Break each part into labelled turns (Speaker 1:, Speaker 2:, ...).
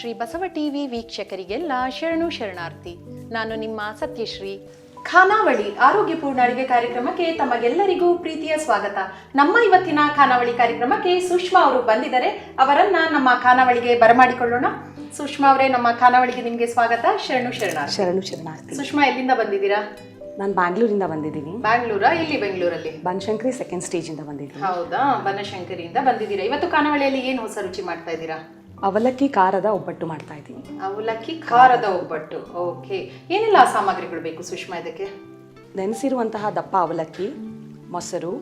Speaker 1: Shri Basava TV ವೀಕ್ಷಕರಿಗೆಲ್ಲ ಶರಣು ಶರಣಾರ್ಥಿ. ನಾನು ನಿಮ್ಮ ಸತ್ಯಶ್ರೀ. ಖಾನಾವಳಿ ಆರೋಗ್ಯಪೂರ್ಣ ಅಡುಗೆ ಕಾರ್ಯಕ್ರಮಕ್ಕೆ ತಮಗೆಲ್ಲರಿಗೂ ಪ್ರೀತಿಯ ಸ್ವಾಗತ. ನಮ್ಮ ಇವತ್ತಿನ ಖಾನಾವಳಿ ಕಾರ್ಯಕ್ರಮಕ್ಕೆ ಸುಷ್ಮಾ ಅವರು ಬಂದಿದ್ದಾರೆ. ಅವರನ್ನ ನಮ್ಮ ಖಾನಾವಳಿಗೆ ಬರಮಾಡಿಕೊಳ್ಳೋಣ. ಸುಷ್ಮಾ ಅವರೇ ನಮ್ಮ ಖಾನಾವಳಿಗೆ ನಿಮಗೆ ಸ್ವಾಗತ. ಶರಣು ಶರಣಾರ್ಥಿ.
Speaker 2: ಶರಣು ಶರಣಾರ್ಥಿ.
Speaker 1: ಸುಷ್ಮಾ ಎಲ್ಲಿಂದ ಬಂದಿದ್ದೀರಾ?
Speaker 2: ನಾನು ಬ್ಯಾಂಗ್ಳೂರಿಂದ ಬಂದಿದ್ದೀನಿ.
Speaker 1: ಬ್ಯಾಂಗ್ಳೂರಾ? ಇಲ್ಲಿ ಬೆಂಗಳೂರಲ್ಲಿ?
Speaker 2: ಬನಶಂಕರಿ ಸೆಕೆಂಡ್ ಸ್ಟೇಜಿಂದ ಬಂದಿದ್ದೀನಿ.
Speaker 1: ಹೌದಾ? ಬನಶಂಕರಿಯಿಂದ ಬಂದಿದ್ದೀರಾ? ಇವತ್ತು ಖಾನಾವಳಿಯಲ್ಲಿ ಏನು ಹೊಸ ರುಚಿ ಮಾಡ್ತಾ ಇದ್ದೀರಾ?
Speaker 2: ಅವಲಕ್ಕಿ ಖಾರದ ಒಬ್ಬಟ್ಟು ಮಾಡ್ತಾ ಇದ್ದೀನಿ.
Speaker 1: ಅವಲಕ್ಕಿ ಖಾರದ ಒಬ್ಬಟ್ಟು ಓಕೆ ಏನೆಲ್ಲ ಸಾಮಗ್ರಿಗಳು ಬೇಕು ಸುಷ್ಮಾ ಇದಕ್ಕೆ?
Speaker 2: ನೆನೆಸಿರುವಂತಹ ದಪ್ಪ ಅವಲಕ್ಕಿ ಮೊಸರು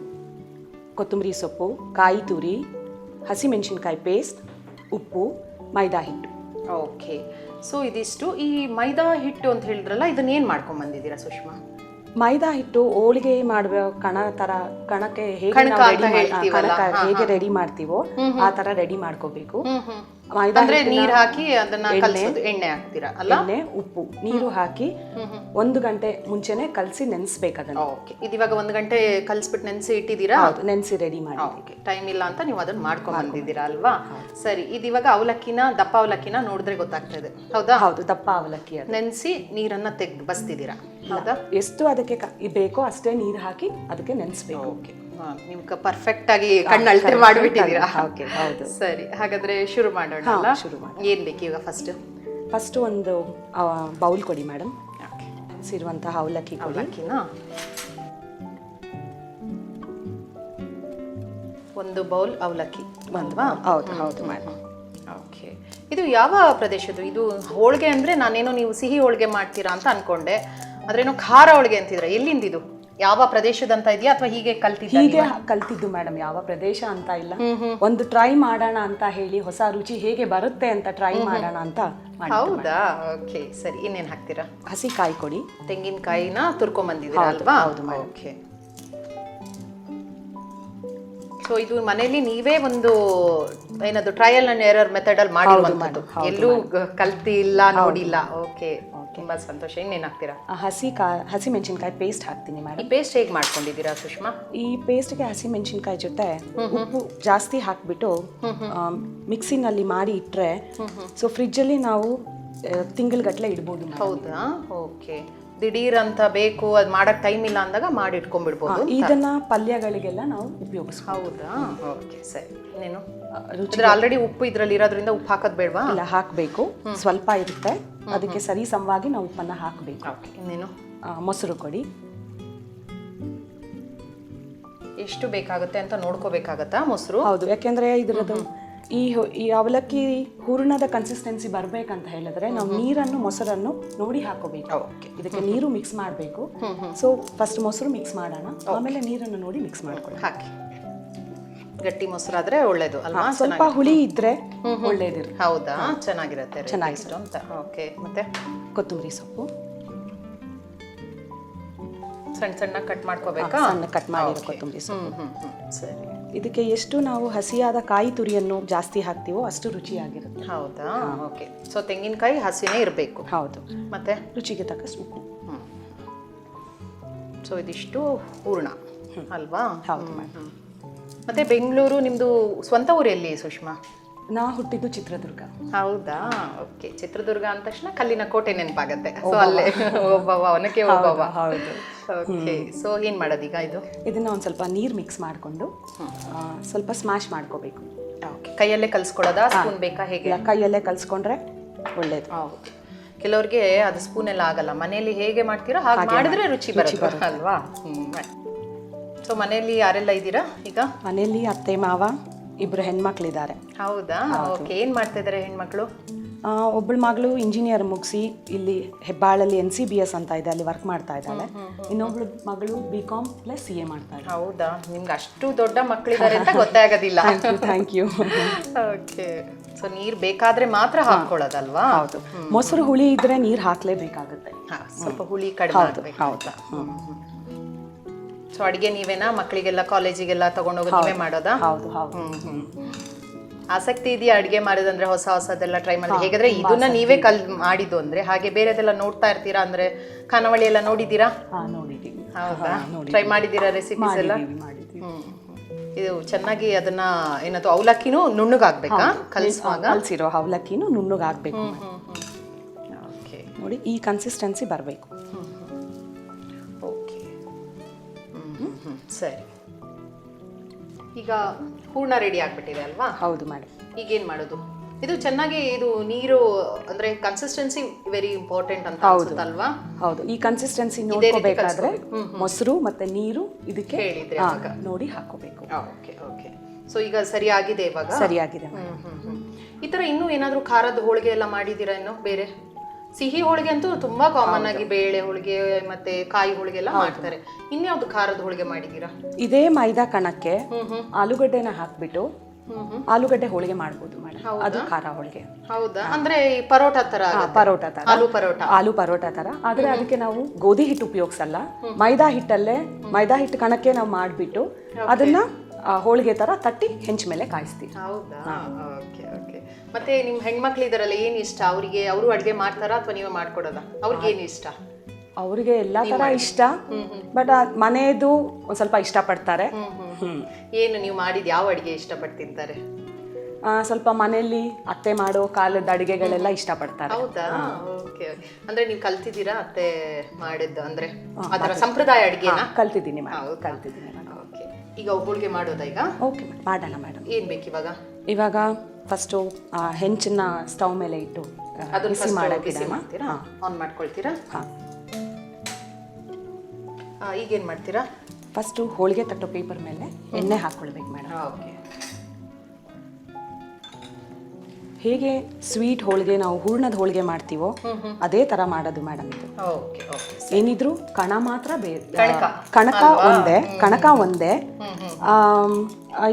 Speaker 2: ಕೊತ್ತಂಬರಿ ಸೊಪ್ಪು ಕಾಯಿ ತುರಿ ಹಸಿಮೆಣಸಿನ್ಕಾಯಿ ಪೇಸ್ಟ್ ಉಪ್ಪು ಮೈದಾ ಹಿಟ್ಟು.
Speaker 1: ಓಕೆ ಸೊ ಇದಿಷ್ಟು. ಈ ಮೈದಾ ಹಿಟ್ಟು ಅಂತ ಹೇಳಿದ್ರಲ್ಲ ಇದನ್ನ ಏನ್ ಮಾಡ್ಕೊಂಡ್ ಬಂದಿದ್ದೀರಾ ಸುಷ್ಮಾ?
Speaker 2: ಮೈದಾ ಹಿಟ್ಟು ಹೋಳಿಗೆ ಮಾಡುವ ಕಣ ತರ ಕಣಕ್ಕೆ ಹೇಗೆ
Speaker 1: ಕಣಕ ಅಂತ ಹೇಳ್ತೀವಲ್ಲ, ಹಾ,
Speaker 2: ಹೇಗೆ ರೆಡಿ ಮಾಡ್ತೀವೋ ಆ ತರ ರೆಡಿ ಮಾಡ್ಕೋಬೇಕು.
Speaker 1: ಅಂದ್ರೆ ನೀರ್ ಹಾಕಿ ಅದನ್ನ ಕಲಸೋದು ಎಣ್ಣೆ ಹಾಕ್ತೀರಾ? ಅಲ್ಲ?
Speaker 2: ಎಣ್ಣೆ ಉಪ್ಪು. ನೀರು ಹಾಕಿ ಒಂದು ಗಂಟೆ ಮುಂಚೆನೆ ಕಲಸಿ ನೆನ್ಸ್ಬೇಕು ಅದನ್ನ.
Speaker 1: ಓಕೆ. ಇದಿವಾಗ ಒಂದ್ ಗಂಟೆ ಕಲ್ಸ್ಬಿಟ್ಟು ನೆನ್ಸಿ ಇಟ್ಟಿದ್ದೀರಾ?
Speaker 2: ನೆನ್ಸಿ ರೆಡಿ ಮಾಡಿ
Speaker 1: ಓಕೆ. ಟೈಮ್ ಇಲ್ಲ ಅಂತ ನೀವು ಅದನ್ನ ಮಾಡ್ಕೊಂಡು ಬಂದಿದ್ದೀರಾ ಅಲ್ವಾ? ಸರಿ ಇದಿವಾಗ ಅವಲಕ್ಕಿನ ದಪ್ಪ ಅವಲಕ್ಕಿನ ನೋಡಿದ್ರೆ ಗೊತ್ತಾಗ್ತಾ ಇದೆ. ಹೌದಾ?
Speaker 2: ಹೌದು ದಪ್ಪ ಅವಲಕ್ಕಿ
Speaker 1: ನೆನ್ಸಿ ನೀರನ್ನ ತೆಗ್ದು ಬಸ್ತಿದ್ದೀರಾ? ಹೌದಾ?
Speaker 2: ಎಷ್ಟು ಅದಕ್ಕೆ ಬೇಕೋ ಅಷ್ಟೇ ನೀರು ಹಾಕಿ ಅದಕ್ಕೆ ನೆನೆಸ್ಬೇಕು.
Speaker 1: ಓಕೆ. ನೀವು ಪರ್ಫೆಕ್ಟ್ ಆಗಿ ಕಣ್ಣು ಅಳತೆ ಮಾಡಿಬಿಟ್ಟಿದ್ದೀರಾ?
Speaker 2: ಓಕೆ ಹೌದು.
Speaker 1: ಸರಿ ಹಾಗಾದ್ರೆ ಶುರು ಮಾಡೋಣ
Speaker 2: ಶುರು ಮಾಡೋಣ.
Speaker 1: ಏನ್ ಬೇಕು ಈಗ ಫಸ್ಟ್
Speaker 2: ಫಸ್ಟ್ ಒಂದು ಬೌಲ್ ಕೊಡಿ ಮೇಡಮ್ ಸಿರುವಂತಹ ಅವಲಕ್ಕಿ ಕೊಡಿ.
Speaker 1: ಅವಲಕ್ಕಿನ? ಒಂದು ಬೌಲ್ ಅವಲಕ್ಕಿ ಬಂದ್ವಾ?
Speaker 2: ಹೌದು ಹೌದು ಮೇಡಮ್
Speaker 1: ಓಕೆ ಇದು ಯಾವ ಪ್ರದೇಶದ್ದು? ಇದು ಹೋಳಿಗೆ ಅಂದ್ರೆ ನಾನೇನೋ ನೀವು ಸಿಹಿ ಹೋಳಿಗೆ ಮಾಡ್ತೀರಾ ಅಂತ ಅನ್ಕೊಂಡೆ. ಅದ್ರೇನೋ ಖಾರ ಹೋಳಿಗೆ ಅಂತಿದ್ರೆ ಎಲ್ಲಿಂದ ಇದು ಯಾವ ಪ್ರದೇಶದಂತ ಇದೆಯಾ ಅಥವಾ ಹೀಗೆ ಕಲ್ತಿದ್ದ
Speaker 2: ಹೀಗೆ ಕಲ್ತಿದ್ದು ಮೇಡಮ್ ಯಾವ ಪ್ರದೇಶ ಅಂತ ಇಲ್ಲ. ಒಂದು ಟ್ರೈ ಮಾಡೋಣ ಅಂತ ಹೇಳಿ ಹೊಸ ರುಚಿ ಹೇಗೆ ಬರುತ್ತೆ ಅಂತ ಟ್ರೈ ಮಾಡೋಣ ಅಂತ
Speaker 1: ಹೌದಾ? ಓಕೆ ಸರಿ. ಇನ್ನೇನು ಹಾಕ್ತೀರಾ?
Speaker 2: ಹಸಿ ಕಾಯಿ ಕೊಡಿ.
Speaker 1: ತೆಂಗಿನಕಾಯಿನ ತುರ್ಕೊಂಡ್ ಬಂದಿದ್ದೀರಾ
Speaker 2: ಹೌದು,
Speaker 1: ಅಲ್ವಾ?
Speaker 2: ಹೌದು.
Speaker 1: ಓಕೆ ಸೊ ಇದು ಮನೆಯಲ್ಲಿ ನೀವೇ ಒಂದು ಏನದು ಟ್ರಯಲ್ ಅಂಡ್ ಎರರ್ ಮೆಥಡ್ ಅಲ್ಲಿ ಮಾಡಿರುವಂತದ್ದು ಎಲ್ಲೂ ಕಲ್ತಿ ಇಲ್ಲ ನೋಡಿಲ್ಲ. ಓಕೆ ತುಂಬಾ ಸಂತೋಷ. ಇನ್ನೇನ್ ಹಾಕ್ತೀರಾ
Speaker 2: ಆ ಹಸಿ ಕಾ ಹಸಿ ಮೆಣಸಿನಕಾಯಿ ಪೇಸ್ಟ್ ಹಾಕ್ತೀನಿ
Speaker 1: ಈ
Speaker 2: ಮೇಡಮ್
Speaker 1: ಪೇಸ್ಟ್ ಹೇಗೆ ಮಾಡ್ಕೊಂಡಿದ್ದೀರಾ ಸುಷ್ಮಾ?
Speaker 2: ಈ ಪೇಸ್ಟ್ಗೆ ಹಸಿ ಮೆಣಸಿನಕಾಯಿ ಜೊತೆ ಉಪ್ಪು ಜಾಸ್ತಿ ಹಾಕ್ಬಿಟ್ಟು ಮಿಕ್ಸಿನಲ್ಲಿ ಮಾಡಿ ಇಟ್ಟರೆ ಸೊ ಫ್ರಿಜ್ಜಲ್ಲಿ ನಾವು ತಿಂಗಳಗಟ್ಟಲೆ ಇಡ್ಬೋದು.
Speaker 1: ಹೌದಾ? ಓಕೆ ದಿಢೀರ್ ಅಂತ ಬೇಕು ಅದು ಮಾಡಕ್ ಟೈಮ್ ಇಲ್ಲ ಅಂದಾಗ ಮಾಡಿ ಇಟ್ಕೊಂಡ್ಬಿಡ್ಬೋದು
Speaker 2: ಇದನ್ನ ಪಲ್ಯಗಳಿಗೆಲ್ಲ ನಾವು ಉಪಯೋಗಿಸ್ಬೋದು.
Speaker 1: ಹೌದಾ? ಓಕೆ ಸರಿ. ಇನ್ನೇನು?
Speaker 2: ರುಚಿ
Speaker 1: ಆಲ್ರೆಡಿ ಉಪ್ಪು ಇದ್ರಲ್ಲಿ ಇರೋದ್ರಿಂದ ಉಪ್ಪು ಹಾಕೋದು ಬೇಡವಾ?
Speaker 2: ಇಲ್ಲ ಹಾಕಬೇಕು. ಸ್ವಲ್ಪ ಇರುತ್ತೆ. ಅದಕ್ಕೆ ಸರಿ ಸಮವಾಗಿ ನಾವು ಉಪ್ಪನ್ನ ಹಾಕಬೇಕು.
Speaker 1: ಇನ್ನೇನು?
Speaker 2: ಮೊಸರು ಕೊಡಿ.
Speaker 1: ಎಷ್ಟು ಬೇಕಾಗುತ್ತೆ ಅಂತ ನೋಡ್ಕೋಬೇಕಾಗತ್ತಾ ಮೊಸರು?
Speaker 2: ಹೌದು ಯಾಕೆಂದ್ರೆ ಇದರದ್ದು ಈ ಈ ಅವಲಕ್ಕಿ ಹೂರ್ಣದ ಕನ್ಸಿಸ್ಟೆನ್ಸಿ ಬರಬೇಕಂತ ಹೇಳಿದ್ರೆ ನಾವು ನೀರನ್ನು ಮೊಸರನ್ನು ನೋಡಿ ಹಾಕೋಬೇಕು.
Speaker 1: ಓಕೆ.
Speaker 2: ಇದಕ್ಕೆ ನೀರು ಮಿಕ್ಸ್ ಮಾಡಬೇಕು. ಸೊ ಫಸ್ಟ್ ಮೊಸರು ಮಿಕ್ಸ್ ಮಾಡೋಣ. ಆಮೇಲೆ ನೀರನ್ನು ನೋಡಿ ಮಿಕ್ಸ್ ಮಾಡ್ಕೊಳ್ಳಿ
Speaker 1: ಹಾಕಿ. ಗಟ್ಟಿ ಮೊಸರಾದ್ರೆ ಒಳ್ಳೇದು ಅಲ್ವಾ?
Speaker 2: ಸ್ವಲ್ಪ ಹುಳಿ ಇದ್ರೆ ಒಳ್ಳೇದಿರ
Speaker 1: ಹೌದಾ? ಚೆನ್ನಾಗಿರುತ್ತೆ ಚೆನ್ನಾಗಿರೋ ಅಂತ. ಓಕೆ ಮತ್ತೆ?
Speaker 2: ಕೊತ್ತಂಬರಿ ಸೊಪ್ಪು.
Speaker 1: ಸಣ್ಣ ಸಣ್ಣ ಕಟ್ ಮಾಡ್ಕೋಬೇಕಾ?
Speaker 2: ಸಣ್ಣ ಕಟ್ ಮಾಡಿ ಕೊತ್ತಂಬರಿ ಸೊಪ್ಪು.
Speaker 1: ಸರಿ.
Speaker 2: ಇದಕ್ಕೆ ಎಷ್ಟು ನಾವು ಹಸಿಯಾದ ಕಾಯಿ ತುರಿಯನ್ನು ಜಾಸ್ತಿ ಹಾಕ್ತೀವೋ ಅಷ್ಟು ರುಚಿಯಾಗಿರುತ್ತೆ.
Speaker 1: ಹೌದಾ? ಓಕೆ ಸೊ ತೆಂಗಿನಕಾಯಿ ಹಸಿನೇ ಇರಬೇಕು.
Speaker 2: ಹೌದು.
Speaker 1: ಮತ್ತೆ?
Speaker 2: ರುಚಿಗೆ ತಕ್ಕ ಉಪ್ಪು.
Speaker 1: ಸೊ ಇದಿಷ್ಟು ಪೂರ್ಣ ಅಲ್ವಾ?
Speaker 2: ಹೌದು.
Speaker 1: ಮತ್ತೆ ಬೆಂಗಳೂರು ನಿಮ್ಮದು ಸ್ವಂತ ಊರಲ್ಲಿ ಸುಷ್ಮಾ?
Speaker 2: ನಾ ಹುಟ್ಟಿದ್ದು ಚಿತ್ರದುರ್ಗ.
Speaker 1: ಹೌದಾ? ಓಕೆ ಚಿತ್ರದುರ್ಗ ಅಂದ ತಕ್ಷಣ ಕಲ್ಲಿನ ಕೋಟೆ ನೆನಪಾಗತ್ತೆ. ಸೊ ಅಲ್ಲೇ. ಒಬ್ಬವ ಒನಕೆ ಒಬ್ಬವ
Speaker 2: ಹೌದು.
Speaker 1: ಓಕೆ ಸೊ ಮಾಡೋದು ಈಗ ಇದು?
Speaker 2: ಇದನ್ನ ಒಂದು ಸ್ವಲ್ಪ ನೀರು ಮಿಕ್ಸ್ ಮಾಡಿಕೊಂಡು ಸ್ವಲ್ಪ ಸ್ಮ್ಯಾಶ್ ಮಾಡ್ಕೋಬೇಕು.
Speaker 1: ಓಕೆ ಕೈಯಲ್ಲೇ ಕಲಿಸ್ಕೊಳ್ಳೋದಾ? ಸ್ಪೂನ್ ಬೇಕಾ? ಹೇಗೆ?
Speaker 2: ಕೈಯಲ್ಲೇ ಕಲಿಸ್ಕೊಂಡ್ರೆ ಒಳ್ಳೇದು.
Speaker 1: ಓಕೆ ಕೆಲವ್ರಿಗೆ ಅದು ಸ್ಪೂನ್ ಎಲ್ಲ ಆಗಲ್ಲ. ಮನೆಯಲ್ಲಿ ಹೇಗೆ ಮಾಡ್ತೀರೋ ಹಾಗೆ ಮಾಡಿದ್ರೆ ರುಚಿ ಬರುತ್ತೆ ಅಲ್ವಾ? ಸೊ ಮನೆಯಲ್ಲಿ ಯಾರೆಲ್ಲ ಇದ್ದೀರಾ ಈಗ?
Speaker 2: ಮನೆಯಲ್ಲಿ ಅತ್ತೆ ಮಾವ ಇಬ್ರು ಹೆಣ್ಮಕ್ಳಿದ್ದಾರೆ.
Speaker 1: ಹೌದಾ? ಓಕೆ ಏನು ಮಾಡ್ತಾ ಇದಾರೆ ಹೆಣ್ಮಕ್ಳು?
Speaker 2: ಒಬ್ಬಳ ಮಗಳು ಇಂಜಿನಿಯರ್ ಮುಗಿಸಿ ಇಲ್ಲಿ ಹೆಬ್ಬಾಳಲ್ಲಿ ಎನ್ ಸಿ ಬಿ ಎಸ್ ಅಂತ ಇದೆ ಅಲ್ಲಿ ವರ್ಕ್ ಮಾಡ್ತಾ ಇದ್ದಾಳೆ. ಇನ್ನೊಬ್ಳು ಮಗಳು B com plus C A ಮಾಡ್ತಾ ಇದ್ದಾಳೆ.
Speaker 1: ಹೌದಾ? ನಿಮ್ಗೆ ಅಷ್ಟು ದೊಡ್ಡ ಮಕ್ಕಳಿದ್ದಾರೆ ಅಂತ ಗೊತ್ತೇ ಆಗೋದಿಲ್ಲ.
Speaker 2: ಥ್ಯಾಂಕ್ ಯು
Speaker 1: ಓಕೆ ಸೊ ನೀರು ಬೇಕಾದ್ರೆ ಮಾತ್ರ ಹಾಕೊಳ್ಳೋದಲ್ವಾ
Speaker 2: ಹೌದು. ಮೊಸರು ಹುಳಿ ಇದ್ರೆ ನೀರು ಹಾಕಲೇಬೇಕಾಗುತ್ತೆ.
Speaker 1: ಸ್ವಲ್ಪ ಹುಳಿ ಕಡಿಮೆ
Speaker 2: ಹೌದಾ
Speaker 1: ಸೊ ಅಡುಗೆ ನೀವೇನಾ? ಮಕ್ಕಳಿಗೆಲ್ಲ ಕಾಲೇಜಿಗೆಲ್ಲ ತಗೊಂಡೋಗಿ ನೀವೇ ಮಾಡೋದಾ?
Speaker 2: ಹೌದು ಹೌದು.
Speaker 1: ಆಸಕ್ತಿ ಇದೆಯಾ ಅಡುಗೆ ಮಾಡೋದಂದ್ರೆ ಹೊಸ ಹೊಸದೆಲ್ಲ ಟ್ರೈ ಮಾಡಿ? ಹೇಗಾದ್ರೆ ಇದನ್ನ ನೀವೇ ಕಲ್ ಮಾಡಿದ್ದು ಅಂದ್ರೆ ಹಾಗೆ ಬೇರೆದೆಲ್ಲ ನೋಡ್ತಾ ಇರ್ತೀರಾ ಅಂದ್ರೆ ಖಾನಾವಳಿ ಎಲ್ಲ ನೋಡಿದ್ದೀರಾ?
Speaker 2: ನೋಡಿದ್ದೀವಿ.
Speaker 1: ಹೌದಾ? ಟ್ರೈ ಮಾಡಿದ್ದೀರಾ ರೆಸಿಪೀಸ್ ಎಲ್ಲ? ಇದು ಚೆನ್ನಾಗಿ ಅದನ್ನ ಏನದು ಅವಲಕ್ಕಿನೂ ನುಣ್ಣಗಾಗ್ಬೇಕಾ ಕಲಿಸುವಾಗ?
Speaker 2: ಕಲಸಿರೋ ಅವಲಕ್ಕಿನೂ ನುಣ್ಣಗಾಗಬೇಕು
Speaker 1: ಓಕೆ
Speaker 2: ನೋಡಿ ಈ ಕನ್ಸಿಸ್ಟೆನ್ಸಿ ಬರಬೇಕು.
Speaker 1: ಓಕೆ ಸರಿ. ಈಗ ಹೂರ್ಣ ರೆಡಿ ಆಗ್ಬಿಟ್ಟಿದೆ ಅಲ್ವಾ?
Speaker 2: ಹೌದು ಮೇಡಮ್
Speaker 1: ಈಗೇನ್ ಮಾಡೋದು? ಇದು ಚೆನ್ನಾಗಿ ಇದು ನೀರು ಅಂದ್ರೆ ಕನ್ಸಿಸ್ಟೆನ್ಸಿ ವೆರಿ ಇಂಪಾರ್ಟೆಂಟ್ ಅಂತ ಅನ್ಸುತ್ತಲ್ವಾ?
Speaker 2: ಹೌದು. ಈ ಕನ್ಸಿಸ್ಟೆನ್ಸಿ ನೋಡ್ಕೋಬೇಕಾದ್ರೆ ಮೊಸರು ಮತ್ತೆ ನೀರು ಇದಕ್ಕೆ
Speaker 1: ಹೇಳಿದ್ರೆ
Speaker 2: ಆಗ ನೋಡಿ ಹಾಕೋಬೇಕು
Speaker 1: ಓಕೆ ಓಕೆ ಸೊ ಈಗ ಸರಿಯಾಗಿದೆ ಇವಾಗ?
Speaker 2: ಸರಿಯಾಗಿದೆ.
Speaker 1: ಈ ತರ ಇನ್ನೂ ಏನಾದ್ರೂ ಖಾರದ ಹೋಳಿಗೆ ಎಲ್ಲ ಮಾಡಿದೀರಾ ಇನ್ನು ಬೇರೆ? ಸಿಹಿ ಹೋಳಿಗೆ ಅಂತೂ ತುಂಬಾ ಕಾಮನ್ ಆಗಿ ಬೇಳೆ ಹೋಳಿಗೆ ಮತ್ತೆ ಕಾಯಿ ಹೋಳಿಗೆ ಎಲ್ಲ ಮಾಡ್ತಾರೆ. ಇನ್ಯಾವ್ದು ಖಾರದ ಹೋಳಿಗೆ ಮಾಡಿದೀರಾ
Speaker 2: ಇದೇ ಮೈದಾ ಕಣಕ್ಕೆ ಆಲೂಗಡ್ಡೆನ ಹಾಕ್ಬಿಟ್ಟು ಆಲೂಗಡ್ಡೆ ಹೋಳಿಗೆ ಮಾಡಬಹುದು ಮೇಡಮ್ ಅದು ಖಾರ ಹೋಳಿಗೆ.
Speaker 1: ಹೌದಾ? ಅಂದ್ರೆ ಈ ಪರೋಟ ತರ
Speaker 2: ಪರೋಟ ತರ.
Speaker 1: ಆಲೂ ಪರೋಟ.
Speaker 2: ಆಲೂ ಪರೋಟ ತರ. ಆದ್ರೆ ಅದಕ್ಕೆ ನಾವು ಗೋಧಿ ಹಿಟ್ಟು ಉಪಯೋಗಿಸಲ್ಲ. ಮೈದಾ ಹಿಟ್ಟಲ್ಲೇ ಮೈದಾ ಹಿಟ್ಟು ಕಣಕ್ಕೆ ನಾವು ಮಾಡ್ಬಿಟ್ಟು ಅದನ್ನ ಹೋಳಿಗೆ ತರ ತಟ್ಟಿ ಹೆಂಚ್ ಮೇಲೆ ಕಾಯಿಸ್ತೀವಿ.
Speaker 1: ಹೌದಾ? Okay okay. ಮತ್ತೆ ನಿಮ್ ಹೆಣ್ಮಕ್ಳು ಇದಾರಲ್ಲ ಏನ್ ಇಷ್ಟ? ಅವರಿಗೆ ಅವರು ಅಡುಗೆ ಮಾಡ್ತಾರಾ ಅಥವಾ ನೀವೇ ಮಾಡ್ಕೊಡೋದಾ? ಅವ್ರಿಗೆ ಏನು ಇಷ್ಟ?
Speaker 2: ಅವ್ರಿಗೆ ಎಲ್ಲಾ ತರ ಇಷ್ಟ. ಬಟ್ ಮನೆಯದು ಒಂದ್ ಸ್ವಲ್ಪ ಇಷ್ಟಪಡ್ತಾರೆ.
Speaker 1: ಏನು ನೀವು ಮಾಡಿದ ಯಾವ ಅಡಿಗೆ ಇಷ್ಟಪಟ್ಟು ತಿಂತಾರೆ?
Speaker 2: ಆ, ಸ್ವಲ್ಪ ಮನೆಯಲ್ಲಿ ಅತ್ತೆ ಮಾಡೋ ಕಾಲದ ಅಡಿಗೆಗಳೆಲ್ಲ ಇಷ್ಟಪಡ್ತಾರೆ.
Speaker 1: ಹೌದಾ? ಓಕೆ ಅಂದ್ರೆ ನೀವು ಕಲ್ತಿದ್ದೀರಾ ಅತ್ತೆ ಮಾಡಿದ್ದು ಅಂದ್ರೆ? ಅದರ ಸಂಪ್ರದಾಯ ಅಡಿಗೆನಾ?
Speaker 2: ಕಲ್ತಿದ್ದೀನಿ ಮೇಡಮ್ ಕಲ್ತಿದ್ದೀನಿ
Speaker 1: ಓಕೆ. ಈಗ ಹೋಳಿಗೆ ಮಾಡೋದಾ ಈಗ?
Speaker 2: ಓಕೆ ಮಾಡೋಣ ಮೇಡಮ್
Speaker 1: ಏನ್ ಬೇಕು ಇವಾಗ
Speaker 2: ಇವಾಗ ಫಸ್ಟು ಹೆಂಚನ್ನ ಸ್ಟವ್ ಮೇಲೆ ಇಟ್ಟು ಬಿಸಿ ಮಾಡಕ್ಕೆ
Speaker 1: ಬಿಸಿ ಮಾಡ್ತೀರಾ? ಆನ್ ಮಾಡ್ಕೊಳ್ತೀರಾ?
Speaker 2: ಹಾಂ.
Speaker 1: ಈಗೇನ್ ಮಾಡ್ತೀರಾ?
Speaker 2: ಫಸ್ಟು ಹೋಳಿಗೆ ತಟ್ಟೋ ಪೇಪರ್ ಮೇಲೆ ಎಣ್ಣೆ ಹಾಕ್ಕೊಳ್ಬೇಕು ಮೇಡಮ್
Speaker 1: ಓಕೆ.
Speaker 2: ಹೇಗೆ ಸ್ವೀಟ್ ಹೋಳಿಗೆ ನಾವು ಹೂರ್ಣದ ಹೋಳಿಗೆ ಮಾಡ್ತೀವೋ ಅದೇ ತರ ಮಾಡೋದು ಮೇಡಮ್ ಇದು. ಏನಿದ್ರು ಕಣ ಮಾತ್ರ ಬೇರೆ
Speaker 1: ಕಣಕ.
Speaker 2: ಒಂದೇ ಕಣಕ ಒಂದೇ.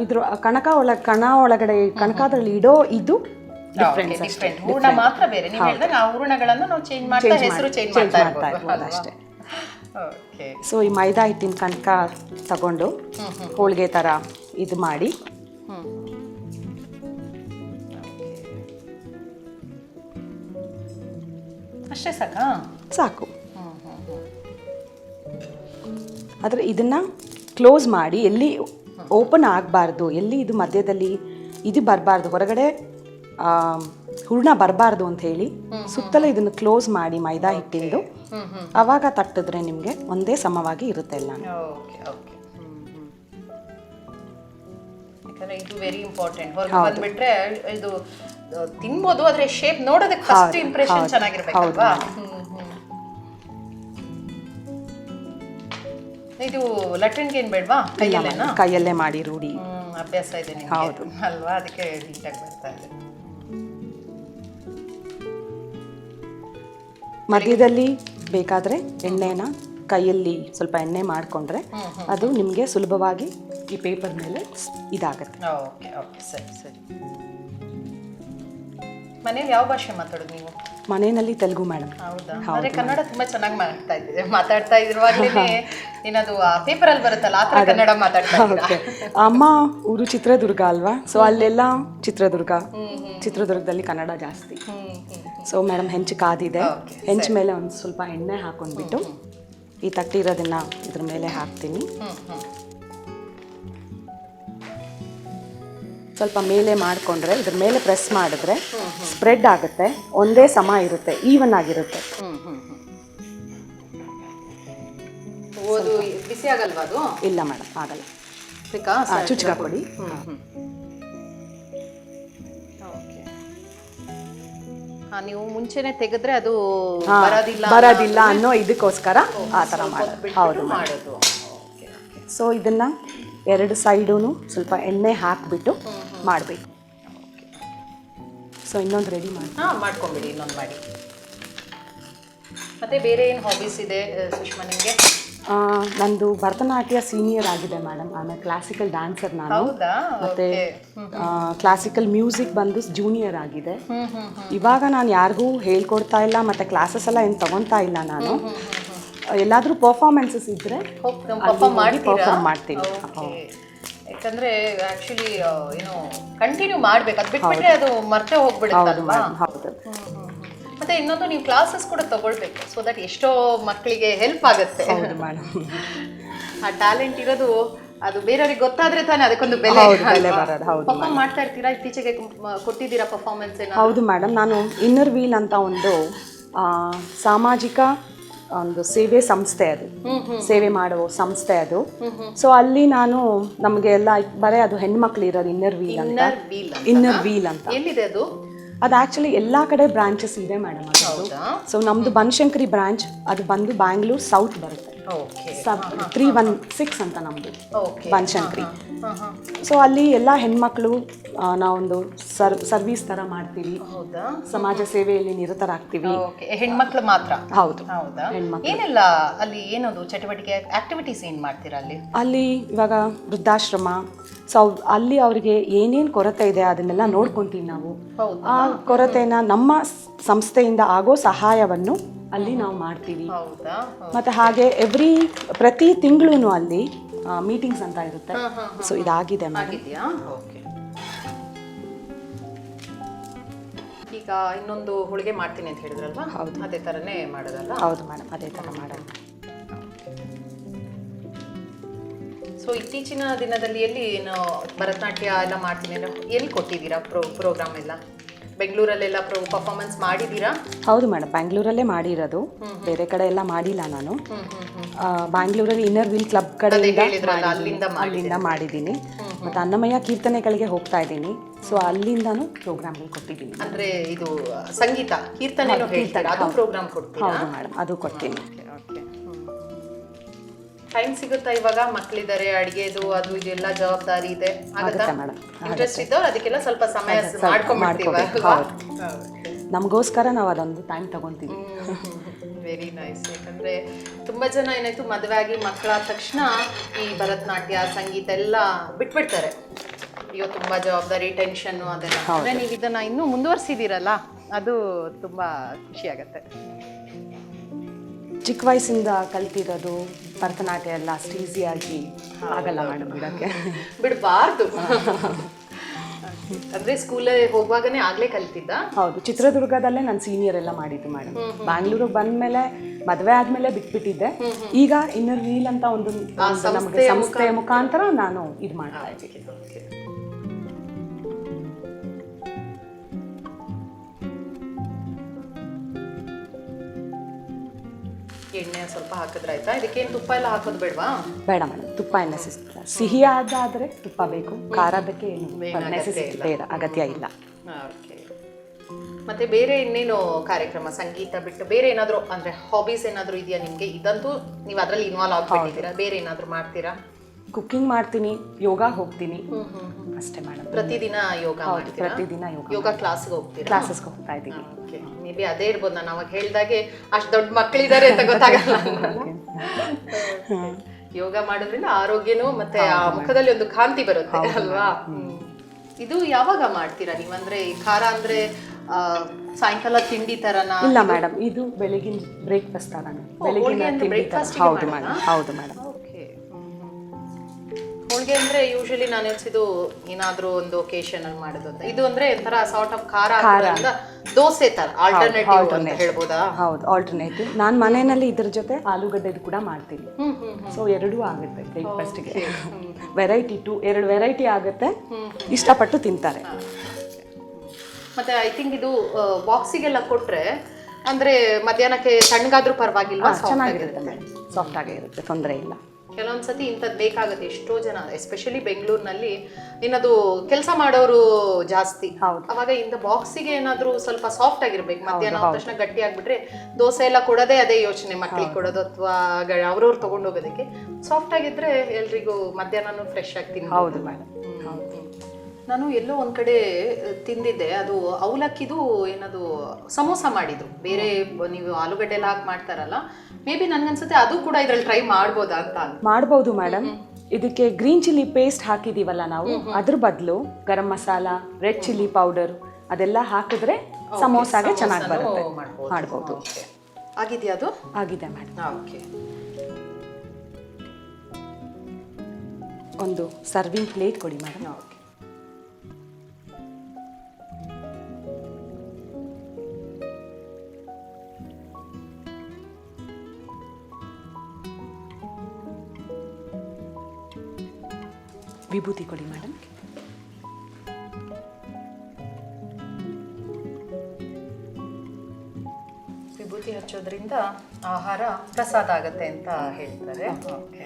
Speaker 2: ಇದ್ರ ಕಣಕ ಒಳ ಕಣ ಒಳಗಡೆ ಕಣಕದಲ್ಲಿ ಇಡೋ ಇದು ಡಿಫ್ರೆನ್ಸ್ ಅಷ್ಟೇ
Speaker 1: ಹೂರ್ಣ ಮಾತ್ರ ಬೇರೆ. ನೀವು ಹೇಳಿದಾಗ ಆ ಹೂರ್ಣಗಳನ್ನ ನಾವು ಚೇಂಜ್ ಮಾಡ್ತಾ ಹೆಸರು ಚೇಂಜ್ ಮಾಡ್ತಾ ಇರ್ಬೋದು.
Speaker 2: ಅಷ್ಟೇ. ಸೊ ಈ ಮೈದಾ ಹಿಟ್ಟಿನ ಕಣಕ ತಗೊಂಡು ಹೋಳಿಗೆ ಥರ ಇದು ಮಾಡಿ.
Speaker 1: ಅಷ್ಟೇ ಸಾಕಾ?
Speaker 2: ಸಾಕು. ಆದರೆ ಇದನ್ನು ಕ್ಲೋಸ್ ಮಾಡಿ ಎಲ್ಲಿ ಓಪನ್ ಆಗಬಾರ್ದು ಎಲ್ಲಿ ಇದು ಮಧ್ಯದಲ್ಲಿ ಇದು ಬರಬಾರ್ದು ಹೊರಗಡೆ ಹೂರ್ಣ ಬರಬಾರ್ದು ಅಂತ ಹೇಳಿ ಸುತ್ತಲೂ ಇದನ್ನು ಕ್ಲೋಸ್ ಮಾಡಿ ಮೈದಾ ಹಿಟ್ಟಿಂದು.
Speaker 1: ಆವಾಗ
Speaker 2: ಅವಾಗ ತಟ್ಟಿದ್ರೆ ನಿಮಗೆ ಒಂದೇ ಸಮವಾಗಿ ಇರುತ್ತೆ ಎಲ್ಲ.
Speaker 1: ಯಾಕಂದ್ರೆ ಇದು ವೆರಿ ಇಂಪಾರ್ಟೆಂಟ್ ಹೊರಗೆ ಬಂದ್ಬಿಟ್ರೆ ಇದು ತಿನ್ಬೋದು ಆದ್ರೆ ಶೇಪ್ ನೋಡೋದಕ್ಕೆ ಫಸ್ಟ್ ಇಂಪ್ರೆಷನ್ ಚೆನ್ನಾಗಿರ್ಬೇಕಲ್ವಾ? ಇದು ಲಟ್ಟಣಿಗೆ ಏನ್ ಬೇಡ್ವಾ? ಕೈಯಲ್ಲೇನಾ?
Speaker 2: ಕೈಯಲ್ಲೇ ಮಾಡಿ ರೂಢಿ.
Speaker 1: ಅಭ್ಯಾಸ ಇದೆ ಹೌದು. ಅಲ್ವಾ? ಅದಕ್ಕೆ ನೀಟಾಗಿ ಬರ್ತಾ ಇದೆ.
Speaker 2: ಮಧ್ಯದಲ್ಲಿ ಬೇಕಾದರೆ ಎಣ್ಣೆನ ಕೈಯಲ್ಲಿ ಸ್ವಲ್ಪ ಎಣ್ಣೆ ಮಾಡಿಕೊಂಡ್ರೆ ಅದು ನಿಮಗೆ ಸುಲಭವಾಗಿ ಈ ಪೇಪರ್ ಮೇಲೆ ಇದಾಗುತ್ತೆ.
Speaker 1: Okay okay. ಸರಿ ಸರಿ. ಮನೇಲಿ ಯಾವ ಭಾಷೆ ಮಾತಾಡೋದು ನೀವು?
Speaker 2: ಮನೆಯಲ್ಲಿ ತೆಲುಗು ಮೇಡಮ್.
Speaker 1: ಹೌದಾ? ಆದ್ರೆ ಕನ್ನಡ ತುಂಬಾ ಚೆನ್ನಾಗಿ ಮಾತಾಡ್ತಾ ಇದ್ದೀವಿ ಮಾತಾಡ್ತಾ ಇರುವಾಗಲೇ ಏನದು ಪೇಪರ್ ಅಲ್ಲಿ ಬರುತ್ತಲ್ಲ ಆ ತರ ಕನ್ನಡ ಮಾತಾಡ್ತಾ
Speaker 2: ಓಕೆ. ಅಮ್ಮ ಊರು ಚಿತ್ರದುರ್ಗ ಅಲ್ವಾ? ಸೊ ಅಲ್ಲೆಲ್ಲ ಚಿತ್ರದುರ್ಗ. ಚಿತ್ರದುರ್ಗದಲ್ಲಿ ಕನ್ನಡ ಜಾಸ್ತಿ. ಸೊ ಮೇಡಮ್ ಹೆಂಚು ಕಾದಿದೆ.
Speaker 1: ಹೆಂಚ್
Speaker 2: ಹೆಂಚು ಮೇಲೆ ಒಂದು ಸ್ವಲ್ಪ ಎಣ್ಣೆ ಹಾಕೊಂಡ್ಬಿಟ್ಟು ಈ ತಟ್ಟಿರೋದನ್ನ ಇದ್ರ ಮೇಲೆ ಹಾಕ್ತೀನಿ. ಸ್ವಲ್ಪ ಮೇಲೆ ಮಾಡಿಕೊಂಡ್ರೆ ಇದ್ರ ಮೇಲೆ ಪ್ರೆಸ್ ಮಾಡಿದ್ರೆ ಸ್ಪ್ರೆಡ್ ಆಗುತ್ತೆ. ಒಂದೇ ಸಮ ಇರುತ್ತೆ ಈವನ್ ಆಗಿರುತ್ತೆ.
Speaker 1: ಓದು ಬಿಸಿ ಆಗಲ್ವಾ ಅದು?
Speaker 2: ಇಲ್ಲ ಮೇಡಮ್ ಆಗಲ್ಲ. ಆ, ಕೊಡಿ.
Speaker 1: ನೀವು ಮುಂಚೆನೆ ತೆಗೆದ್ರೆ ಅದು ಬರೋದಿಲ್ಲ
Speaker 2: ಬರೋದಿಲ್ಲ ಅನ್ನೋ ಇದಕ್ಕೋಸ್ಕರ ಆ ಥರ ಮಾಡೋದು. ಹೌದು
Speaker 1: ಮಾಡೋದು.
Speaker 2: ಸೊ ಇದನ್ನ ಎರಡು ಸೈಡೂ ಸ್ವಲ್ಪ ಎಣ್ಣೆ ಹಾಕ್ಬಿಟ್ಟು ಮಾಡಬೇಕು. ಸೊ ಇನ್ನೊಂದು ರೆಡಿ ಮಾಡಿ.
Speaker 1: ಹಾಂ ಮಾಡ್ಕೊಂಬಿಡಿ ಇನ್ನೊಂದು ಮಾಡಿ. ಮತ್ತೆ ಬೇರೆ ಏನು ಹಾಬೀಸ್ ಇದೆ ಸುಷ್ಮಾ ನಿಮಗೆ?
Speaker 2: ನಂದು ಭರತನಾಟ್ಯ ಸೀನಿಯರ್ ಆಗಿದೆ ಮೇಡಮ್ ಆಮೇಲೆ ಕ್ಲಾಸಿಕಲ್ ಡ್ಯಾನ್ಸರ್ ನಾನು. ಮತ್ತೆ ಕ್ಲಾಸಿಕಲ್ ಮ್ಯೂಸಿಕ್ ಬಂದು ಜೂನಿಯರ್ ಆಗಿದೆ. ಇವಾಗ ನಾನು ಯಾರಿಗೂ ಹೇಳ್ಕೊಡ್ತಾ ಇಲ್ಲ ಮತ್ತೆ ಕ್ಲಾಸಸ್ ಎಲ್ಲ ಏನು ತಗೊತಾ ಇಲ್ಲ ನಾನು. ಎಲ್ಲಾದರೂ ಪರ್ಫಾರ್ಮೆನ್ಸಸ್ ಇದ್ರೆ
Speaker 1: ಪರ್ಫಾರ್ಮ್
Speaker 2: ಮಾಡ್ತೀನಿ.
Speaker 1: ಯಾಕಂದ್ರೆ ಆಕ್ಚುಲಿ ಏನು ಕಂಟಿನ್ಯೂ ಮಾಡ್ಬೇಕು. ಅದು ಬಿಟ್ಬಿಟ್ರೆ ಅದು ಮರ್ತೆ ಹೋಗ್ಬಿಡುತ್ತಲ್ವಾ?
Speaker 2: ಹೌದು
Speaker 1: ಮತ್ತೆ ಇನ್ನೊಂದು ನೀವು ಕ್ಲಾಸಸ್ ಕೂಡ ತಗೊಳ್ಬೇಕು. ಸೊ ದಟ್ ಎಷ್ಟೋ ಮಕ್ಕಳಿಗೆ ಹೆಲ್ಪ್ ಆಗುತ್ತೆ. ಆ ಟ್ಯಾಲೆಂಟ್ ಇರೋದು ಅದು ಬೇರೆಯವ್ರಿಗೆ ಗೊತ್ತಾದ್ರೆ ತಾನೇ ಅದಕ್ಕೊಂದು ಬೆಲೆ ಪರ್ಫಾರ್ಮ್ ಮಾಡ್ತಾ ಇರ್ತೀರಾ? ಇತ್ತೀಚೆಗೆ ಕೊಟ್ಟಿದ್ದೀರಾ ಪರ್ಫಾರ್ಮೆನ್ಸ್ ಏನೋ
Speaker 2: ಹೌದು ಮೇಡಮ್ ನಾನು ಇನ್ನರ್ ವೀಲ್ ಅಂತ ಒಂದು ಸಾಮಾಜಿಕ ಒಂದು ಸೇವೆ ಸಂಸ್ಥೆ ಅದು. ಸೇವೆ ಮಾಡುವ ಸಂಸ್ಥೆ ಅದು. ಸೊ ಅಲ್ಲಿ ನಾನು ನಮಗೆ ಎಲ್ಲ ಬರೇ ಅದು ಹೆಣ್ಮಕ್ಳು ಇರೋದು ಇನ್ನರ್ ವೀಲ್ ಅಂತ.
Speaker 1: ಇನ್ನರ್ ವೀಲ್
Speaker 2: ಅಂತ.
Speaker 1: ಎಲ್ಲಿದೆ ಅದು?
Speaker 2: ಅದು ಆಕ್ಚುಲಿ ಎಲ್ಲ ಕಡೆ ಬ್ರಾಂಚಸ್ ಇದೆ ಮೇಡಮ್ ಅದು. ಸೊ ನಮ್ದು ಬನಶಂಕರಿ ಬ್ರಾಂಚ್ ಅದು ಬಂದು ಬ್ಯಾಂಗ್ಳೂರ್ ಸೌತ್ ಬರುತ್ತೆ. ಸಬ್ ತ್ರೀ ಒನ್ ಸಿಕ್ಸ್ ಅಂತ ನಮ್ದು
Speaker 1: ಓಕೆ
Speaker 2: ಬನಶಂಕರಿ. ಸೊ ಅಲ್ಲಿ ಎಲ್ಲ ಹೆಣ್ಮಕ್ಳು ನಾವೊಂದು ಸರ್ ಸರ್ವಿಸ್ ಥರ ಮಾಡ್ತೀವಿ.
Speaker 1: ಹೌದಾ?
Speaker 2: ಸಮಾಜ ಸೇವೆಯಲ್ಲಿ ನಿರತರಾಗ್ತೀವಿ.
Speaker 1: ಹೆಣ್ಮಕ್ಳು ಮಾತ್ರ?
Speaker 2: ಹೌದು.
Speaker 1: ಏನೆಲ್ಲ ಅಲ್ಲಿ ಏನದು ಚಟುವಟಿಕೆ ಆಕ್ಟಿವಿಟೀಸ್ ಏನು ಮಾಡ್ತೀರಾ ಅಲ್ಲಿ?
Speaker 2: ಅಲ್ಲಿ ಇವಾಗ ವೃದ್ಧಾಶ್ರಮ ಸೊ ಅಲ್ಲಿ ಅವರಿಗೆ ಏನೇನು ಕೊರತೆ ಇದೆ ಅದನ್ನೆಲ್ಲ ನೋಡ್ಕೊತೀವಿ ನಾವು.
Speaker 1: ಹೌದು.
Speaker 2: ಆ ಕೊರತೆನ ನಮ್ಮ ಸಂಸ್ಥೆಯಿಂದ ಆಗೋ ಸಹಾಯವನ್ನು ಅಲ್ಲಿ ನಾವು ಮಾಡ್ತೀವಿ.
Speaker 1: ಮತ್ತು
Speaker 2: ಮತ್ತೆ ಹಾಗೆ ಎವ್ರಿ ಪ್ರತಿ ತಿಂಗಳೂ ಅಲ್ಲಿ ಮೀಟಿಂಗ್ಸ್ ಅಂತ ಇರುತ್ತೆ. ಸೊ ಇದಾಗಿದೆ ಮೇಡಮ್
Speaker 1: ಆಗಿದೆಯಾ? ಓಕೆ. ಈಗ ಇನ್ನೊಂದು ಹೋಳಿಗೆ ಮಾಡ್ತೀನಿ ಅಂತ ಹೇಳಿದ್ರಲ್ವಾ?
Speaker 2: ಹೌದು.
Speaker 1: ಅದೇ ತರನೇ ಮಾಡೋದಲ್ಲ
Speaker 2: ಹೌದು ಮೇಡಮ್ ಅದೇ ಥರ ಮಾಡೋಣ
Speaker 1: ಸೊ ಇತ್ತೀಚಿನ ದಿನದಲ್ಲಿ ಎಲ್ಲಿ ಏನು ಭರತನಾಟ್ಯ ಎಲ್ಲ ಮಾಡ್ತೀನಿ ಅಂದ್ರೆ ಎಲ್ಲಿ ಕೊಟ್ಟಿದ್ದೀರಾ ಪ್ರೋ ಪ್ರೋಗ್ರಾಮ್ ಎಲ್ಲ? ಬೆಂಗಳೂರಲ್ಲೆಲ್ಲ ಪ್ರೋ ಪರ್ಫಾರ್ಮೆನ್ಸ್ ಮಾಡಿದ್ದೀರಾ?
Speaker 2: ಹೌದು ಮೇಡಮ್ ಬ್ಯಾಂಗ್ಳೂರಲ್ಲೇ ಮಾಡಿರೋದು. ಬೇರೆ ಕಡೆ ಎಲ್ಲ ಮಾಡಿಲ್ಲ ನಾನು. ಆ, ಬ್ಯಾಂಗ್ಳೂರಲ್ಲಿ ಇನ್ನರ್ ವೀಲ್ ಕ್ಲಬ್
Speaker 1: ಹೇಳಿದ್ರಲ್ಲ. ಅಲ್ಲಿಂದ
Speaker 2: ಅಲ್ಲಿಂದ ಮಾಡಿದ್ದೀನಿ. ಮತ್ತೆ ಅನ್ನಮಯ್ಯ ಕೀರ್ತನೆಗಳಿಗೆ ಹೋಗ್ತಾ ಇದ್ದೀನಿ. ಸೊ ಅಲ್ಲಿಂದಾನು ಪ್ರೋಗ್ರಾಮ್ ಕೊಟ್ಟಿದ್ದೀನಿ
Speaker 1: ಅಂದ್ರೆ ಇದು ಸಂಗೀತ ಕೀರ್ತನೆ ಹೇಳ್ತೀರಾ? ಅದು ಪ್ರೋಗ್ರಾಮ್ ಕೊಡ್ತೀರಾ?
Speaker 2: ಹೌದು ಮೇಡಮ್ ಅದು ಕೊಡ್ತೀನಿ.
Speaker 1: ಟೈಮ್ ಸಿಗುತ್ತಾ ಇವಾಗ? ಮಕ್ಕಳಿದ್ದಾರೆ ಅಡಿಗೆದು ಅದು ಇದೆಲ್ಲ ಜವಾಬ್ದಾರಿ ಇದೆ. ಆಗತ್ತಾ?
Speaker 2: ಆಗುತ್ತೆ ಮೇಡಮ್
Speaker 1: ಇಂಟ್ರೆಸ್ಟ್ ಇದ್ದವ್ರು ಅದಕ್ಕೆಲ್ಲ ಸ್ವಲ್ಪ ಸಮಯ ಮಾಡ್ಕೊಂಡ್ಬಿಡ್ತೀವಿ
Speaker 2: ನಮಗೋಸ್ಕರ ನಾವು ಅದೊಂದು ಟೈಮ್ ತಗೊಂತೀವಿ.
Speaker 1: ವೆರಿ ನೈಸ್ ಯಾಕಂದ್ರೆ ತುಂಬಾ ಜನ ಏನಾಯ್ತು ಮದುವೆ ಆಗಿ ಮಕ್ಕಳಾದ ತಕ್ಷಣ ಈ ಭರತನಾಟ್ಯ ಸಂಗೀತ ಎಲ್ಲ ಬಿಟ್ಬಿಡ್ತಾರೆ. ಅಯ್ಯೋ ತುಂಬಾ ಜವಾಬ್ದಾರಿ ಟೆನ್ಷನ್ನು ಅದೆಲ್ಲ. ಅಂದ್ರೆ ನೀವು ಇದನ್ನ ಇನ್ನೂ ಮುಂದುವರ್ಸಿದೀರಲ್ಲ ಅದು ತುಂಬಾ ಖುಷಿ ಆಗತ್ತೆ.
Speaker 2: ಚಿಕ್ಕ ವಯಸ್ಸಿಂದ ಕಲ್ತಿರೋದು ಭರತನಾಟ್ಯ ಎಲ್ಲ ಅಷ್ಟು ಈಸಿಯಾಗಿ ಆಗಲ್ಲ ಮೇಡಮ್ ಬಿಡೋಕ್ಕೆ.
Speaker 1: ಬಿಡಬಾರ್ದು. ಅಂದ್ರೆ ಸ್ಕೂಲಲ್ಲಿ ಹೋಗುವಾಗನೇ ಆಗ್ಲೇ ಕಲ್ತಿದ್ದ?
Speaker 2: ಹೌದು ಚಿತ್ರದುರ್ಗದಲ್ಲೇ ನಾನು ಸೀನಿಯರ್ ಎಲ್ಲ ಮಾಡಿದ್ದು ಮೇಡಮ್ ಬ್ಯಾಂಗ್ಳೂರಿಗೆ ಬಂದ್ಮೇಲೆ ಮದುವೆ ಆದ್ಮೇಲೆ ಬಿಟ್ಬಿಟ್ಟಿದ್ದೆ. ಈಗ ಇನ್ನರ್ ರೀಲ್ ಅಂತ ಒಂದು ಸಂಸ್ಥೆಯ ಮುಖಾಂತರ? ನಾನು ಇದು ಮಾಡ್ತಾ ಇದ್ದೀನಿ.
Speaker 1: ಎಣ್ಣೆ ಸ್ವಲ್ಪ ಹಾಕಿದ್ರೆ ಆಯ್ತಾ? ಇದಕ್ಕೇನು ತುಪ್ಪ ಎಲ್ಲ ಹಾಕೋದು ಬೇಡವಾ?
Speaker 2: ಬೇಡ ಮೇಡಮ್ ತುಪ್ಪ ಸಿಹಿಯಾದ್ರೆ ಸಿಹಿಯಾದಾದ್ರೆ ತುಪ್ಪ ಬೇಕು ಖಾರದಕ್ಕೆ ಏನು ಬೇಡ ಅಗತ್ಯ ಇಲ್ಲ.
Speaker 1: ಓಕೆ ಮತ್ತೆ ಬೇರೆ ಇನ್ನೇನು ಕಾರ್ಯಕ್ರಮ ಸಂಗೀತ ಬಿಟ್ಟು ಬೇರೆ ಏನಾದರೂ ಅಂದ್ರೆ ಹಾಬೀಸ್ ಏನಾದರೂ ಇದೆಯಾ ನಿಮಗೆ? ಇದಂತೂ ನೀವು ಅದರಲ್ಲಿ ಇನ್ವಾಲ್ವ್ ಆಗ್ಬಿಟ್ಟಿದ್ದೀರಾ? ಬೇರೆ ಏನಾದರೂ ಮಾಡ್ತೀರಾ?
Speaker 2: ಕುಕ್ಕಿಂಗ್ ಮಾಡ್ತೀನಿ ಯೋಗ ಹೋಗ್ತೀನಿ. ಅಷ್ಟೇ ಮೇಡಮ್
Speaker 1: ಪ್ರತಿದಿನ ಯೋಗ ಮಾಡ್ತೀರಾ?
Speaker 2: ಪ್ರತಿದಿನ ಯೋಗ
Speaker 1: ಯೋಗ ಕ್ಲಾಸ್ಗೆ ಹೋಗ್ತೀರಾ?
Speaker 2: ಕ್ಲಾಸಸ್ಗೆ ಹೋಗ್ತಾ ಇದ್ದೀನಿ.
Speaker 1: ಓಕೆ ಮೇ ಬಿ ಅದೇ ಇರ್ಬೋದು ನಾನು ಅವಾಗ ಹೇಳ್ದಾಗೆ ಅಷ್ಟು ದೊಡ್ಡ ಮಕ್ಕಳಿದ್ದಾರೆ ಅಂತ ಗೊತ್ತಾಗಲ್ಲ. ಯೋಗ ಮಾಡೋದ್ರಿಂದ ಆರೋಗ್ಯನೂ ಮತ್ತೆ ಆ ಮುಖದಲ್ಲಿ ಒಂದು ಕಾಂತಿ ಬರುತ್ತೆ ಅಲ್ವಾ? ಹ್ಮ್. ಇದು ಯಾವಾಗ ಮಾಡ್ತೀರಾ ನೀವಂದ್ರೆ ಈ ಖಾರ ಅಂದ್ರೆ ಆ, ಸಾಯಂಕಾಲ ತಿಂಡಿ ತರನ?
Speaker 2: ಇಲ್ಲ ಮೇಡಮ್ ಇದು ಬೆಳಗಿನ ಬ್ರೇಕ್ಫಾಸ್ಟ್ ನಾನು ಬೆಳಗಿನ ತಿಂಡಿ ಹೌದು? ಮೇಡಮ್ ಹೌದು ಮೇಡಮ್
Speaker 1: ಹೋಳಿಗೆ ಅಂದ್ರೆ ಯೂಶಲಿ ನಾನು ಎಲ್ಸಿದ್ದು ಏನಾದ್ರೂ ಒಂದು ಒಕೇಶನ್ ಅಲ್ಲಿ ಮಾಡೋದು ಅಂತ. ಇದು ಅಂದ್ರೆ ಒಂಥರ ಸಾರ್ಟ್ ಆಫ್ ಖಾರ ಹಾಕೋದ್ರಿಂದ ದೋಸೆ ತರ ಆಲ್ಟರ್ನೇಟಿವ್ ಅಂತ ಹೇಳ್ಬೋದಾ?
Speaker 2: ಹೌದು ಆಲ್ಟರ್ನೇಟಿವ್ ನಾನು ಮನೆಯಲ್ಲಿ ಇದ್ರ ಜೊತೆ ಆಲೂಗಡ್ಡೆದು ಕೂಡ ಮಾಡ್ತೀನಿ. ಸೊ ಎರಡೂ ಆಗುತ್ತೆ ಬ್ರೇಕ್ಫಾಸ್ಟ್ಗೆ ವೆರೈಟಿ ಟು ಎರಡು ವೆರೈಟಿ ಆಗುತ್ತೆ. ಇಷ್ಟಪಟ್ಟು ತಿಂತಾರೆ.
Speaker 1: ಮತ್ತೆ ಐ ಥಿಂಕ್ ಇದು ಬಾಕ್ಸಿಗೆಲ್ಲ ಕೊಟ್ರೆ ಅಂದ್ರೆ ಮಧ್ಯಾಹ್ನಕ್ಕೆ ತಣ್ಣಗಾದ್ರೂ ಪರವಾಗಿಲ್ವಾ?
Speaker 2: ಚೆನ್ನಾಗಿರುತ್ತೆ ಸಾಫ್ಟ್ ಆಗಿರುತ್ತೆ ತೊಂದರೆ ಇಲ್ಲ.
Speaker 1: ಕೆಲವೊಂದ್ಸತಿ ಇಂಥದ್ದು ಬೇಕಾಗುತ್ತೆ. ಎಷ್ಟೋ ಜನ ಎಸ್ಪೆಷಲಿ ಬೆಂಗಳೂರಿನಲ್ಲಿ ಇನ್ನದು ಕೆಲಸ ಮಾಡೋರು ಜಾಸ್ತಿ. ಅವಾಗ ಇಂದ ಬಾಕ್ಸಿಗೆ ಏನಾದ್ರೂ ಸ್ವಲ್ಪ ಸಾಫ್ಟ್ ಆಗಿರ್ಬೇಕು. ಮಧ್ಯಾಹ್ನ ತಕ್ಷಣ ಗಟ್ಟಿ ಆಗ್ಬಿಟ್ರೆ ದೋಸೆ ಎಲ್ಲ ಕೊಡೋದೇ ಅದೇ ಯೋಚನೆ. ಮಕ್ಕಳಿಗೆ ಕೊಡೋದು ಅಥವಾ ಅವ್ರವ್ರು ತಗೊಂಡೋಗೋದಕ್ಕೆ ಸಾಫ್ಟ್ ಆಗಿದ್ರೆ ಎಲ್ರಿಗೂ ಮಧ್ಯಾಹ್ನನೂ ಫ್ರೆಶ್ ಆಗಿ ತಿನ್ಬೋದು.
Speaker 2: ಹೌದು ಮೇಡಮ್
Speaker 1: ನಾನು ಎಲ್ಲೋ ಒಂದ್ ಕಡೆ ತಿಂದಿದ್ದೆ. ಅದು ಅವಲಕ್ಕಿದು ಏನದು ಸಮೋಸ ಮಾಡಿದ್ರು. ಬೇರೆ ನೀವು ಆಲೂಗಡ್ಡೆ ಎಲ್ಲ ಹಾಕಿ ಮಾಡ್ತಾರಲ್ಲ ಮೇ ಬಿ ನನ್ಗನ್ಸುತ್ತೆ ಅದು ಕೂಡ ಇದ್ರಲ್ಲಿ ಟ್ರೈ ಮಾಡ್ಬೋದಾ ಅಂತ
Speaker 2: ಮಾಡ್ಬೋದು ಮೇಡಮ್ ಇದಕ್ಕೆ ಗ್ರೀನ್ ಚಿಲ್ಲಿ ಪೇಸ್ಟ್ ಹಾಕಿದೀವಲ್ಲ ನಾವು ಅದ್ರ ಬದಲು garam masala red chilli powder ಅದೆಲ್ಲ ಹಾಕಿದ್ರೆ ಸಮೋಸಾಗೆ ಚೆನ್ನಾಗಿ ಬರುತ್ತೆ.
Speaker 1: ಮಾಡ್ಬೋದು. ಆಗಿದ್ಯಾ ಅದು?
Speaker 2: ಆಗಿದೆ ಮೇಡಮ್
Speaker 1: ಓಕೆ
Speaker 2: ಒಂದು ಸರ್ವಿಂಗ್ ಪ್ಲೇಟ್ ಕೊಡಿ ಮೇಡಮ್ ವಿಭೂತಿ ಕೊಡಿ ಮೇಡಮ್
Speaker 1: ವಿಭೂತಿ ಹಚ್ಚೋದ್ರಿಂದ ಆಹಾರ ಪ್ರಸಾದ ಆಗತ್ತೆ ಅಂತ ಹೇಳ್ತಾರೆ. ಓಕೆ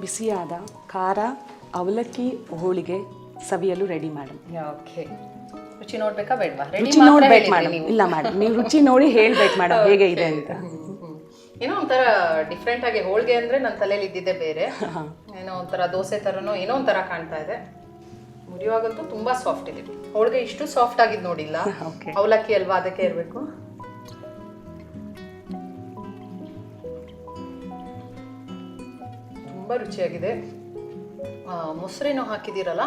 Speaker 2: ಬಿಸಿಯಾದ ಖಾರ ಅವಲಕ್ಕಿ ಹೋಳಿಗೆ ಸವಿಯಲು ರೆಡಿ ಮಾಡಿ
Speaker 1: ಓಕೆ ರುಚಿ ನೋಡ್ಬೇಕಾ ಬೇಡವಾ?
Speaker 2: ರುಚಿ ನೋಡ್ಬೇಕು ಮೇಡಮ್ ಇಲ್ಲ ಮೇಡಮ್ ನೀವು ರುಚಿ ನೋಡಿ ಹೇಳ್ಬೇಕು ಮೇಡಮ್ ಹೇಗೆ ಇದೆ ಅಂತ.
Speaker 1: ಏನೋ ಒಂಥರ ಡಿಫ್ರೆಂಟ್ ಆಗಿ ಹೋಳಿಗೆ ಅಂದ್ರೆ ನನ್ನ ತಲೆಯಲ್ಲಿ ಇದ್ದಿದ್ದೆ ಬೇರೆ. ಏನೋ ಒಂಥರ ದೋಸೆ ತರನೋ ಏನೋ ಒಂಥರ ಕಾಣ್ತಾ ಇದೆ. ಮುರಿಯುವಾಗಂತೂ ತುಂಬಾ ಸಾಫ್ಟ್ ಇದೆ. ಹೋಳಿಗೆ ಇಷ್ಟು ಸಾಫ್ಟ್ ಆಗಿದ್ ನೋಡಿಲ್ಲ. ಅವಲಕ್ಕಿ ಅಲ್ವಾ ಅದಕ್ಕೆ ಇರಬೇಕು? ತುಂಬಾ ರುಚಿಯಾಗಿದೆ. ಮೊಸರೇನೋ ಹಾಕಿದಿರಲ್ಲ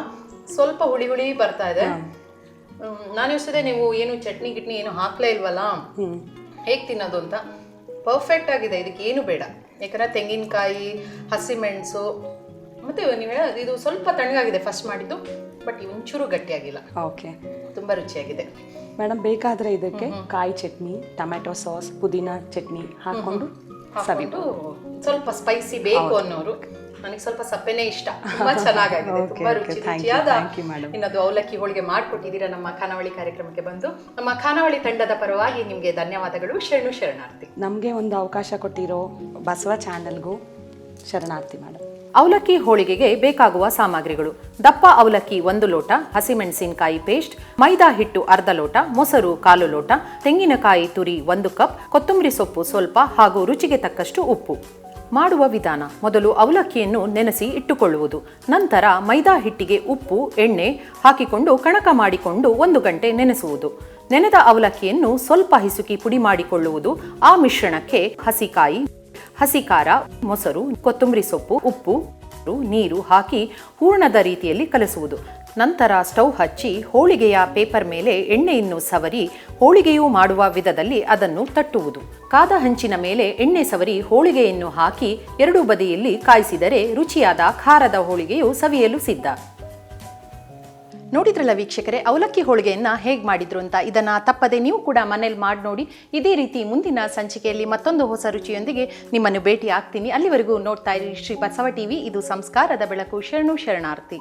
Speaker 1: ಸ್ವಲ್ಪ ಹುಳಿ ಹುಳಿ ಬರ್ತಾ ಇದೆ. ನಾನು ಯೋಚಿಸಿದೆ ನೀವು ಏನು ಚಟ್ನಿ ಗಿಟ್ನಿ ಏನು ಹಾಕ್ಲೇ ಇಲ್ವಲ್ಲ? ಹೇಗೆ ತಿನ್ನೋದು ಅಂತ? ಪರ್ಫೆಕ್ಟ್ ಆಗಿದೆ ಇದಕ್ಕೆ ಏನು ಬೇಡ. ಯಾಕಂದ್ರೆ ತೆಂಗಿನಕಾಯಿ ಹಸಿಮೆಣಸು ಮತ್ತೆ ನೀವು ಹೇಳ ಇದು ಸ್ವಲ್ಪ ತಣ್ಣಗಾಗಿದೆ ಫಸ್ಟ್ ಮಾಡಿದ್ದು ಬಟ್ ಒಂಚೂರು ಗಟ್ಟಿಯಾಗಿಲ್ಲ.
Speaker 2: ಓಕೆ
Speaker 1: ತುಂಬಾ ರುಚಿಯಾಗಿದೆ.
Speaker 2: ಮೇಡಮ್ ಬೇಕಾದ್ರೆ ಇದಕ್ಕೆ ಕಾಯಿ ಚಟ್ನಿ ಟೊಮ್ಯಾಟೊ ಸಾಸ್ ಪುದೀನ ಚಟ್ನಿ ಹಾಕೊಂಡು
Speaker 1: ಹಾಕೊಂಡು ಸ್ವಲ್ಪ ಸ್ಪೈಸಿ ಬೇಕು ಅನ್ನೋರು. ನನಗೆ ಸ್ವಲ್ಪ ಸಪ್ಪೆನೇ ಇಷ್ಟ. ತುಂಬಾ ಚೆನ್ನಾಗಾಗಿದೆ. ತುಂಬಾ ರುಚಿ ರುಚಿಯಾದ ಇನ್ನೊಂದು ಅವಲಕ್ಕಿ ಹೋಳಿಗೆ ಮಾಡಿಕೊಟ್ಟಿದ್ದೀರಾ ನಮ್ಮ ಖಾನಾವಳಿ ಕಾರ್ಯಕ್ರಮಕ್ಕೆ ಬಂದು. ನಮ್ಮ ಖಾನಾವಳಿ ತಂಡದ ಪರವಾಗಿ ನಿಮಗೆ ಧನ್ಯವಾದಗಳು. ಶರಣು ಶರಣಾರ್ಥಿ.
Speaker 2: ನಮಗೆ ಒಂದು ಅವಕಾಶ ಕೊಟ್ಟಿರೋ ಬಸವ ಚಾನಲ್ಗೂ ಶರಣಾರ್ಥಿ ಮೇಡಮ್
Speaker 1: ಅವಲಕ್ಕಿ ಹೋಳಿಗೆಗೆ ಬೇಕಾಗುವ ಸಾಮಗ್ರಿಗಳು. ದಪ್ಪ ಅವಲಕ್ಕಿ ಒಂದು ಲೋಟ ಹಸಿಮೆಣಸಿನಕಾಯಿ ಪೇಸ್ಟ್ ಮೈದಾ ಹಿಟ್ಟು ಅರ್ಧ ಲೋಟ ಮೊಸರು ಕಾಲು ಲೋಟ ತೆಂಗಿನಕಾಯಿ ತುರಿ ಒಂದು ಕಪ್ ಕೊತ್ತಂಬರಿ ಸೊಪ್ಪು ಸ್ವಲ್ಪ ಹಾಗೂ ರುಚಿಗೆ ತಕ್ಕಷ್ಟು ಉಪ್ಪು. ಮಾಡುವ ವಿಧಾನ. ಮೊದಲು ಅವಲಕ್ಕಿಯನ್ನು ನೆನೆಸಿ ಇಟ್ಟುಕೊಳ್ಳುವುದು. ನಂತರ ಮೈದಾ ಹಿಟ್ಟಿಗೆ ಉಪ್ಪು, ಎಣ್ಣೆ ಹಾಕಿಕೊಂಡು ಕಣಕ ಮಾಡಿಕೊಂಡು ಒಂದು ಗಂಟೆ ನೆನೆಸುವುದು. ನೆನೆದ ಅವಲಕ್ಕಿಯನ್ನು ಸ್ವಲ್ಪ ಹಿಸುಕಿ ಪುಡಿ ಮಾಡಿಕೊಳ್ಳುವುದು. ಆ ಮಿಶ್ರಣಕ್ಕೆ ಹಸಿಕಾಯಿ ಹಸಿ ಖಾರ ಮೊಸರು, ಕೊತ್ತಂಬರಿ ಸೊಪ್ಪು, ಉಪ್ಪು, ನೀರು ಹಾಕಿ ಹೂರ್ಣದ ರೀತಿಯಲ್ಲಿ ಕಲಸುವುದು. ನಂತರ ಸ್ಟವ್ ಹಚ್ಚಿ ಹೋಳಿಗೆಯ ಪೇಪರ್ ಮೇಲೆ ಎಣ್ಣೆಯನ್ನು ಸವರಿ ಹೋಳಿಗೆಯು ಮಾಡುವ ವಿಧದಲ್ಲಿ ಅದನ್ನು ತಟ್ಟುವುದು. ಕಾದ ಹಂಚಿನ ಮೇಲೆ ಎಣ್ಣೆ ಸವರಿ ಹೋಳಿಗೆಯನ್ನು ಹಾಕಿ ಎರಡೂ ಬದಿಯಲ್ಲಿ ಕಾಯಿಸಿದರೆ ರುಚಿಯಾದ ಖಾರದ ಹೋಳಿಗೆಯು ಸವಿಯಲು ಸಿದ್ಧ. ನೋಡಿದ್ರಲ್ಲ ವೀಕ್ಷಕರೇ, ಅವಲಕ್ಕಿ ಹೋಳಿಗೆಯನ್ನ ಹೇಗೆ ಮಾಡಿದ್ರು ಅಂತ? ಇದನ್ನ ತಪ್ಪದೆ ನೀವು ಕೂಡ ಮನೇಲಿ ಮಾಡಿ ನೋಡಿ. ಇದೇ ರೀತಿ ಮುಂದಿನ ಸಂಚಿಕೆಯಲ್ಲಿ ಮತ್ತೊಂದು ಹೊಸ ರುಚಿಯೊಂದಿಗೆ ನಿಮ್ಮನ್ನು ಭೇಟಿ ಆಗ್ತೀನಿ ಅಲ್ಲಿವರೆಗೂ ನೋಡ್ತಾ ಇರಿ ಶ್ರೀ ಬಸವ ಟಿವಿ. ಇದು ಸಂಸ್ಕಾರದ ಬೆಳಕು. ಶರಣು ಶರಣಾರ್ಥಿ.